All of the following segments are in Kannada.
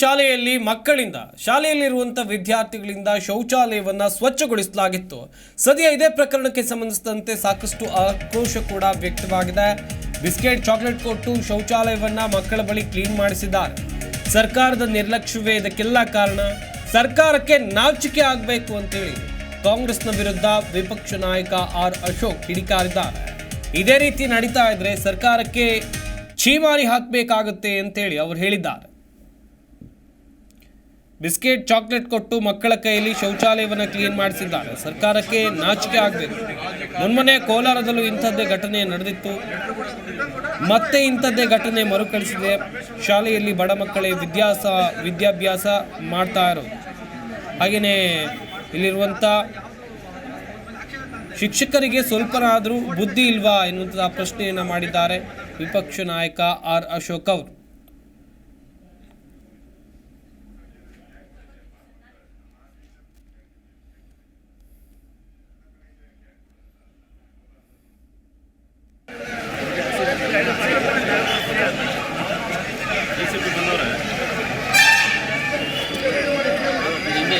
ಶಾಲೆಯಲ್ಲಿ ಮಕ್ಕಳಿಂದ ಶಾಲೆಯಲ್ಲಿರುವಂಥ ವಿದ್ಯಾರ್ಥಿಗಳಿಂದ ಶೌಚಾಲಯವನ್ನ ಸ್ವಚ್ಛಗೊಳಿಸಲಾಗಿತ್ತು. ಸದ್ಯ ಇದೇ ಪ್ರಕರಣಕ್ಕೆ ಸಂಬಂಧಿಸಿದಂತೆ ಸಾಕಷ್ಟು ಆಕ್ರೋಶ ಕೂಡ ವ್ಯಕ್ತವಾಗಿದೆ. ಬಿಸ್ಕೆಟ್, ಚಾಕ್ಲೇಟ್ ಕೊಟ್ಟು ಶೌಚಾಲಯವನ್ನ ಮಕ್ಕಳ ಬಳಿ ಕ್ಲೀನ್ ಮಾಡಿಸಿದ್ದಾರೆ. ಸರ್ಕಾರದ ನಿರ್ಲಕ್ಷ್ಯವೇ ಇದಕ್ಕೆಲ್ಲ ಕಾರಣ? ಸರ್ಕಾರಕ್ಕೆ ನಾಚಿಕೆ ಆಗಬೇಕು ಅಂತೇಳಿ ಕಾಂಗ್ರೆಸ್ನ ವಿರುದ್ಧ ವಿಪಕ್ಷ ನಾಯಕ ಆರ್ ಅಶೋಕ್ ಕಿಡಿಕಾರಿದ್ದಾರೆ. ಇದೇ ರೀತಿ ನಡೀತಾ ಇದ್ರೆ ಸರ್ಕಾರಕ್ಕೆ ಛೀಮಾರಿ ಹಾಕಬೇಕಾಗುತ್ತೆ ಅಂತೇಳಿ ಅವರು ಹೇಳಿದ್ದಾರೆ. ಬಿಸ್ಕೆಟ್, ಚಾಕ್ಲೇಟ್ ಕೊಟ್ಟು ಮಕ್ಕಳ ಕೈಯಲ್ಲಿ ಶೌಚಾಲಯವನ್ನು ಕ್ಲೀನ್ ಮಾಡಿಸಿದ್ದಾರೆ. ಸರ್ಕಾರಕ್ಕೆ ನಾಚಿಕೆ ಆಗಬೇಕು. ಮೊನ್ಮೊನ್ನೆ ಕೋಲಾರದಲ್ಲೂ ಇಂಥದ್ದೇ ಘಟನೆ ನಡೆದಿತ್ತು. ಮತ್ತೆ ಇಂಥದ್ದೇ ಘಟನೆ ಮರುಕಳಿಸಿದೆ ಶಾಲೆಯಲ್ಲಿ ಬಡ ಮಕ್ಕಳೇ ವಿದ್ಯಾಸ, ವಿದ್ಯಾಭ್ಯಾಸ ಮಾಡ್ತಾ ಇರೋದು. ಹಾಗೆಯೇ ಇಲ್ಲಿರುವಂಥ ಶಿಕ್ಷಕರಿಗೆ ಸ್ವಲ್ಪನಾದರೂ ಬುದ್ಧಿ ಇಲ್ವಾ ಎನ್ನುವಂಥ ಪ್ರಶ್ನೆಯನ್ನು ಮಾಡಿದ್ದಾರೆ ವಿಪಕ್ಷ ನಾಯಕ ಆರ್ ಅಶೋಕ್ ಅವರು.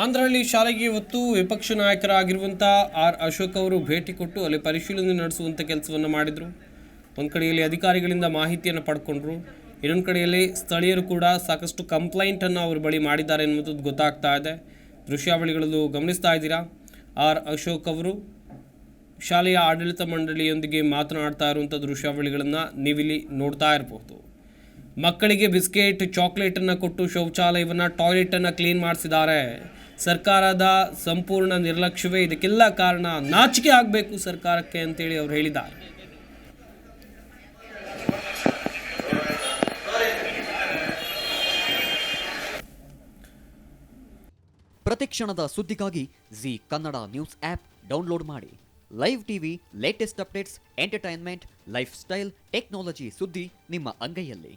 ಆಂಧ್ರಹಳ್ಳಿ ಶಾಲೆಗೆ ಇವತ್ತು ವಿಪಕ್ಷ ನಾಯಕರಾಗಿರುವಂಥ ಆರ್ ಅಶೋಕ್ ಅವರು ಭೇಟಿ ಕೊಟ್ಟು ಅಲ್ಲಿ ಪರಿಶೀಲನೆ ನಡೆಸುವಂಥ ಕೆಲಸವನ್ನು ಮಾಡಿದರು. ಒಂದು ಕಡೆಯಲ್ಲಿ ಅಧಿಕಾರಿಗಳಿಂದ ಮಾಹಿತಿಯನ್ನು ಪಡ್ಕೊಂಡ್ರು. ಇನ್ನೊಂದು ಕಡೆಯಲ್ಲಿ ಸ್ಥಳೀಯರು ಕೂಡ ಸಾಕಷ್ಟು ಕಂಪ್ಲೈಂಟನ್ನು ಅವರು ಬಳಿ ಮಾಡಿದ್ದಾರೆ ಎನ್ನುವಂಥದ್ದು ಗೊತ್ತಾಗ್ತಾ ಇದೆ. ದೃಶ್ಯಾವಳಿಗಳಲ್ಲೂ ಗಮನಿಸ್ತಾ ಇದ್ದೀರಾ? ಆರ್ ಅಶೋಕ್ ಅವರು ಶಾಲೆಯ ಆಡಳಿತ ಮಂಡಳಿಯೊಂದಿಗೆ ಮಾತನಾಡ್ತಾ ಇರುವಂಥ ದೃಶ್ಯಾವಳಿಗಳನ್ನು ನೀವಿಲ್ಲಿ ನೋಡ್ತಾ ಇರಬಹುದು ಮಕ್ಕಳಿಗೆ ಬಿಸ್ಕೆಟ್, ಚಾಕ್ಲೇಟನ್ನು ಕೊಟ್ಟು ಶೌಚಾಲಯವನ್ನು, ಟಾಯ್ಲೆಟನ್ನು ಕ್ಲೀನ್ ಮಾಡಿಸಿದ್ದಾರೆ. ಸರ್ಕಾರದ ಸಂಪೂರ್ಣ ನಿರ್ಲಕ್ಷ್ಯವೇ ಇದಕ್ಕೆಲ್ಲ ಕಾರಣ ನಾಚಿಕೆ ಆಗಬೇಕು ಸರ್ಕಾರಕ್ಕೆ ಅಂತೇಳಿ ಅವರು ಹೇಳಿದ್ದಾರೆ. ಪ್ರತಿಕ್ಷಣದ ಸುದ್ದಿಗಾಗಿ Zee Kannada news app download ಮಾಡಿ. Live TV latest updates entertainment lifestyle technology ಸುದ್ದಿ ನಿಮ್ಮ ಅಂಗೈಯಲ್ಲಿ.